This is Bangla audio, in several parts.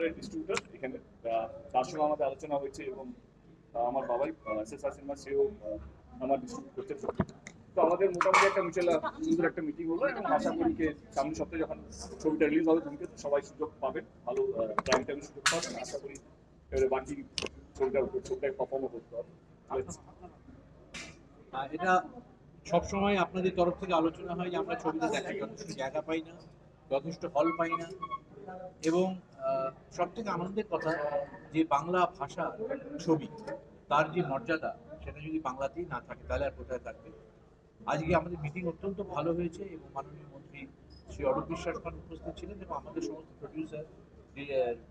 সিনেমার ডিস্ট্রিবিউটর এখানে তার সঙ্গে আমাদের আলোচনা হয়েছে এবং আমার বাবাই এস এস সিনেমা সেও আমার ডিস্ট্রিবিউট করছে তো আমাদের মোটামুটি একটা মিউচুয়াল সুন্দর একটা মিটিং হলো এবং আশা করি যে সামনের সপ্তাহে যখন ছবিটা রিলিজ হবে, তুমি সবাই সুযোগ পাবেন ভালো টাইম টাইম সুযোগ পাবেন আশা করি এবারে বাকি ছবিটা ছবিটা পারফর্মও করতে হবে। এটা সবসময় আপনাদের তরফ থেকে আলোচনা হয় যে আমরা ছবিতে দেখার যথেষ্ট জায়গা পাই না, যথেষ্ট হল পাই না, এবং সব থেকে আনন্দের কথা যে বাংলা ভাষা ছবি, তার যে মর্যাদা, সেটা যদি বাংলাতেই না থাকে, তাহলে আর কোথায় থাকবে? আজকে আমাদের মিটিং অত্যন্ত ভালো হয়েছে এবং মাননীয় মন্ত্রী শ্রী অরূপ বিশ্বাস খান উপস্থিত ছিলেন এবং আমাদের সমস্ত প্রডিউসার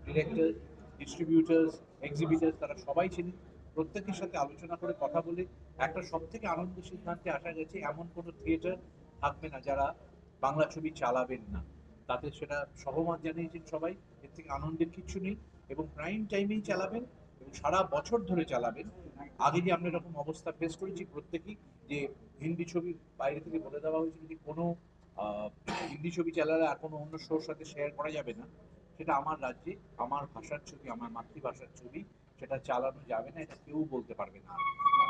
ডিরেক্টর ডিস্ট্রিবিউটার্স এক্সিবিটার্স তারা সবাই ছিলেন। প্রত্যেকের সাথে আলোচনা করে কথা বলে একটা সব থেকে আনন্দের সিদ্ধান্তে আসা গেছে, এমন কোনো থিয়েটার থাকবে না যারা বাংলা ছবি চালাবেন না। তাতে সেটা সহমত জানিয়েছেন সবাই। এর থেকে আনন্দের কিছু নেই এবং প্রাইম টাইমেই চালাবেন এবং সারা বছর ধরে চালাবেন। আগে যে আমরা এরকম অবস্থা ফেস করেছি প্রত্যেকেই যে হিন্দি ছবি বাইরে থেকে বলে দেওয়া হয়েছিল যে কোনো হিন্দি ছবি চালালে আর কোনো অন্য শোর সাথে শেয়ার করা যাবে না। সেটা আমার রাজ্যে, আমার ভাষার ছবি, আমার মাতৃভাষার ছবি, সেটা চালানো যাবে না, এটা কেউ বলতে পারবে না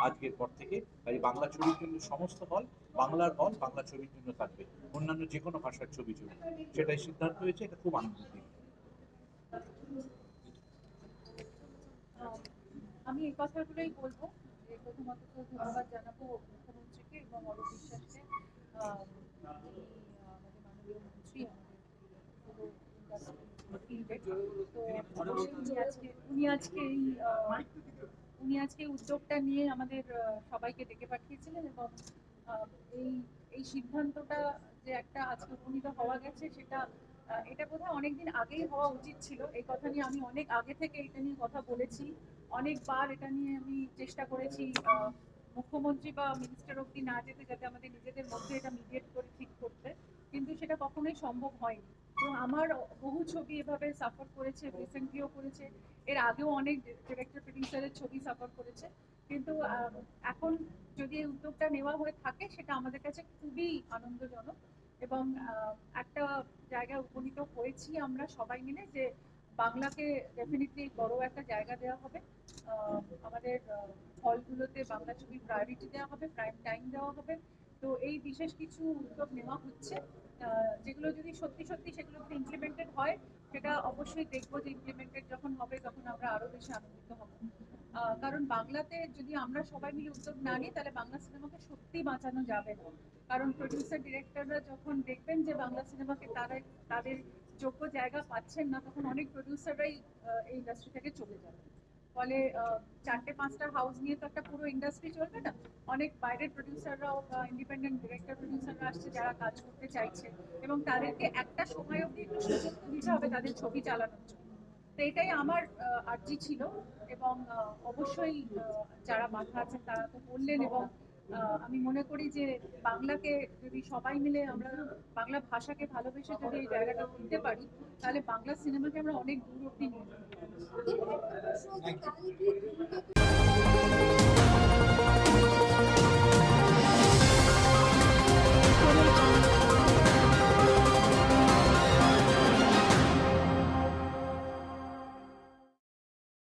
আজকের পর থেকে। তাই বাংলা ছবির জন্য সমস্ত হল, বাংলার হল, বাংলা ছবির জন্য থাকবে। অন্যান্য যে কোনো ভাষার ছবি ছবি। সেটাই সিদ্ধান্ত হয়েছে, এটা খুব আনন্দের আমি এই কথাগুলোই বলব। প্রথমত ধন্যবাদ জানাব মুখ্যমন্ত্রীকে এবং অরূপ বিশ্বাসকে। উনি আজকে এই উনি আজকে উদ্যোগটা নিয়ে আমাদের সবাইকে ডেকে পাঠিয়েছিলেন এবং এই এই সিদ্ধান্তটা যে একটা আজকে উপনীত হওয়া গেছে সেটা এটা বোধহয় অনেকদিন আগেই হওয়া উচিত ছিল। এই কথা নিয়ে আমি অনেক আগে থেকে এটা নিয়ে কথা বলেছি। অনেকবার এটা নিয়ে আমি চেষ্টা করেছি মুখ্যমন্ত্রী বা মিনিস্টার অব্দি না যেতে, যাতে আমাদের নিজেদের মধ্যে এটা মিডিয়েট করে ঠিক করতে। কিন্তু সেটা কখনোই সম্ভব হয়নি। তো আমার বহু ছবি এভাবে সাফার করেছে রিসেন্টলিও করেছে। এর আগেও অনেক ডিরেক্টর প্রডিউসারের ছবি সাফার করেছে। কিন্তু এখন যদি এই উদ্যোগটা নেওয়া হয়ে থাকে, সেটা আমাদের কাছে খুবই আনন্দজনক। এবং একটা জায়গায় উপনীত হয়েছি আমরা সবাই মিলে যে বাংলাকে ডেফিনেটলি বড় একটা জায়গা দেওয়া হবে। আমাদের হলগুলোতে বাংলা ছবি প্রায়োরিটি দেওয়া হবে প্রাইম টাইম দেওয়া হবে। তো এই বিশেষ কিছু উদ্যোগ নেওয়া হচ্ছে। যেগুলো যদি সত্যি সত্যি সেগুলো যদি ইমপ্লিমেন্টেড হয়, সেটা অবশ্যই দেখব যে ইমপ্লিমেন্টেড যখন হবে, তখন আমরা আরও বেশি আনন্দিত হব। কারণ বাংলাতে যদি আমরা সবাই মিলে উদ্যোগ না নিই, তাহলে বাংলা সিনেমাকে সত্যি বাঁচানো যাবে না। কারণ প্রডিউসার ডিরেক্টররা যখন দেখবেন যে বাংলা সিনেমাকে তারা, তাদের যোগ্য জায়গা পাচ্ছেন না, তখন অনেক প্রডিউসাররাই এই ইন্ডাস্ট্রি থেকে চলে যাবে। ফলে চারটে, পাঁচটা হাউস নিয়ে তো একটা পুরো ইন্ডাস্ট্রি চলবে না। অনেক বাইরের প্রডিউসাররাও ইন্ডিপেন্ডেন্ট ডিরেক্টর প্রডিউসাররা আসছে যারা কাজ করতে চাইছে। এবং তাদেরকে একটা সময় অবধি একটু সুযোগ দিতে হবে তাদের ছবি চালানোর জন্য। তো এটাই আমার আর্জি ছিল এবং অবশ্যই যারা মাথা আছেন তারা তো বললেন এবং আমি মনে করি যে বাংলাকে যদি সবাই মিলে আমরা বাংলা ভাষাকে ভালোবেসে যদি এই জায়গাটা তুলতে পারি তাহলে বাংলা সিনেমাকে আমরা অনেক দূর অব্দি নিয়ে